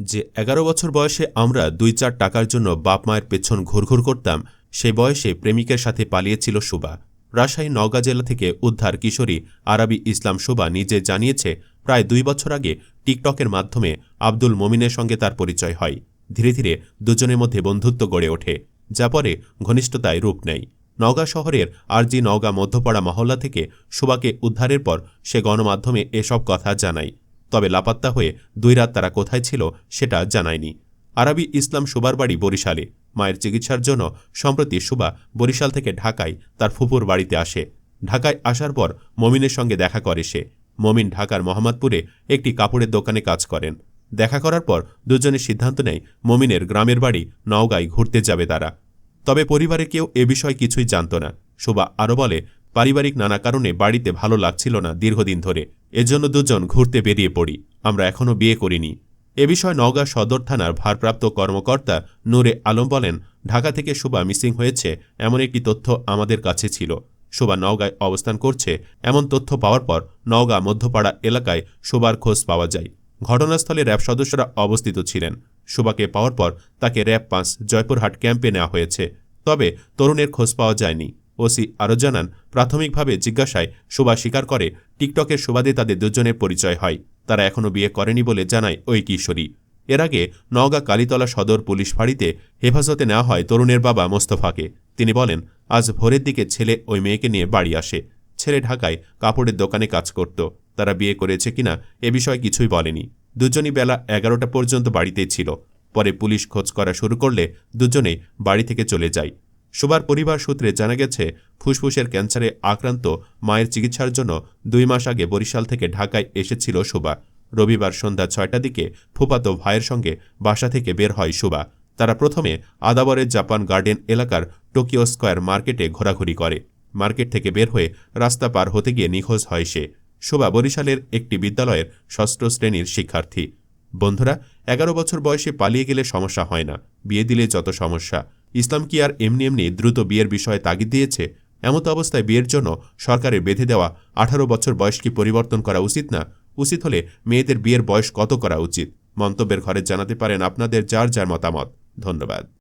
যে এগারো বছর বয়সে আমরা দুই চার টাকার জন্য বাপ মায়ের পেছন ঘুরঘুর করতাম সেই বয়সে প্রেমিকের সাথে পালিয়েছিল সুবা রাজশাহী নওগাঁ জেলা থেকে উদ্ধার কিশোরী আরবি ইসলাম সুবা নিজে জানিয়েছে প্রায় দুই বছর আগে টিকটকের মাধ্যমে আব্দুল মমিনের সঙ্গে তার পরিচয় হয়। ধীরে ধীরে দুজনের মধ্যে বন্ধুত্ব গড়ে ওঠে যা পরে ঘনিষ্ঠতায় রূপ নেয়। নওগাঁ শহরের আরজি নওগাঁ মধ্যপাড়া মহল্লা থেকে সুবাকে উদ্ধারের পর সে গণমাধ্যমে এসব কথা জানায়। তবে লাপাত্তা হয়ে দুই রাত তারা কোথায় ছিল সেটা জানায়নি। আরবি ইসলাম সুবার বাড়ি বরিশালে। মায়ের চিকিৎসার জন্য সম্প্রতি সুবা বরিশাল থেকে ঢাকায় তার ফুপুর বাড়িতে আসে। ঢাকায় আসার পর মমিনের সঙ্গে দেখা করে সে। মমিন ঢাকার মোহাম্মদপুরে একটি কাপড়ের দোকানে কাজ করেন। দেখা করার পর দুজনে সিদ্ধান্ত নেয় মমিনের গ্রামের বাড়ি নওগাঁয় ঘুরতে যাবে তারা। তবে পরিবারের কেউ এ বিষয়ে কিছুই জানত না। শোভা আরও বলে পারিবারিক নানা কারণে বাড়িতে ভালো লাগছিল না দীর্ঘদিন ধরে। এজন্য দুজন ঘুরতে বেরিয়ে পড়ি। আমরা এখনও বিয়ে করিনি। এ বিষয়ে নওগাঁ সদর থানার ভারপ্রাপ্ত কর্মকর্তা নূরে আলম বলেন, ঢাকা থেকে শোভা মিসিং হয়েছে এমন একটি তথ্য আমাদের কাছে ছিল। শোভা নওগাঁয় অবস্থান করছে এমন তথ্য পাওয়ার পর নওগাঁ মধ্যপাড়া এলাকায় শোভার খোঁজ পাওয়া যায়। ঘটনাস্থলে র্যাব সদস্যরা অবস্থিত ছিলেন। শোভাকে পাওয়ার পর তাকে র্যাব পাঁচ জয়পুরহাট ক্যাম্পে নেওয়া হয়েছে। তবে তরুণের খোঁজ পাওয়া যায়নি। ওসি আরও জানান, প্রাথমিকভাবে জিজ্ঞাসায় শোভা স্বীকার করে, টিকটকের সুবাদে তাদের দুজনের পরিচয় হয়। তারা এখনও বিয়ে করেনি বলে জানায় ওই কিশোরী। এর আগে নওগাঁ কালীতলা সদর পুলিশ ফাঁড়িতে হেফাজতে নেওয়া হয় তরুণের বাবা মোস্তফাকে। তিনি বলেন, আজ ভোরের দিকে ছেলে ওই মেয়েকে নিয়ে বাড়ি আসে। ছেলে ঢাকায় কাপড়ের দোকানে কাজ করত। তারা বিয়ে করেছে কিনা এ বিষয়ে কিছুই বলেনি। দুজনই বেলা এগারোটা পর্যন্ত বাড়িতেই ছিল। পরে পুলিশ খোঁজ করা শুরু করলে দুজনেই বাড়ি থেকে চলে যায়। শোভার পরিবার সূত্রে জানা গেছে, ফুসফুসের ক্যান্সারে আক্রান্ত মায়ের চিকিৎসার জন্য দুই মাস আগে বরিশাল থেকে ঢাকায় এসেছিল শোভা রবিবার সন্ধ্যা ছয়টা দিকে ফুপাতো ভাইয়ের সঙ্গে বাসা থেকে বের হয় শোভা তারা প্রথমে আদাবরের জাপান গার্ডেন এলাকার টোকিও স্কয়ার মার্কেটে ঘোরাঘুরি করে। মার্কেট থেকে বের হয়ে রাস্তা পার হতে গিয়ে নিখোঁজ হয় সে। শোভা বরিশালের একটি বিদ্যালয়ের ষষ্ঠ শ্রেণির শিক্ষার্থী। বন্ধুরা, এগারো বছর বয়সে পালিয়ে গেলে সমস্যা হয় না। বিয়ে দিলে যত সমস্যা। ইসলাম কি আর এমনি এমনি দ্রুত বিয়ের বিষয়ে তাগিদ দিয়েছে? এমত অবস্থায় বিয়ের জন্য সরকারের বেঁধে দেওয়া আঠারো বছর বয়স কি পরিবর্তন করা উচিত না? উচিত হলে মেয়েদের বিয়ের বয়স কত করা উচিত? মন্তব্যের ঘরে জানাতে পারেন আপনাদের যার যার মতামত। ধন্যবাদ।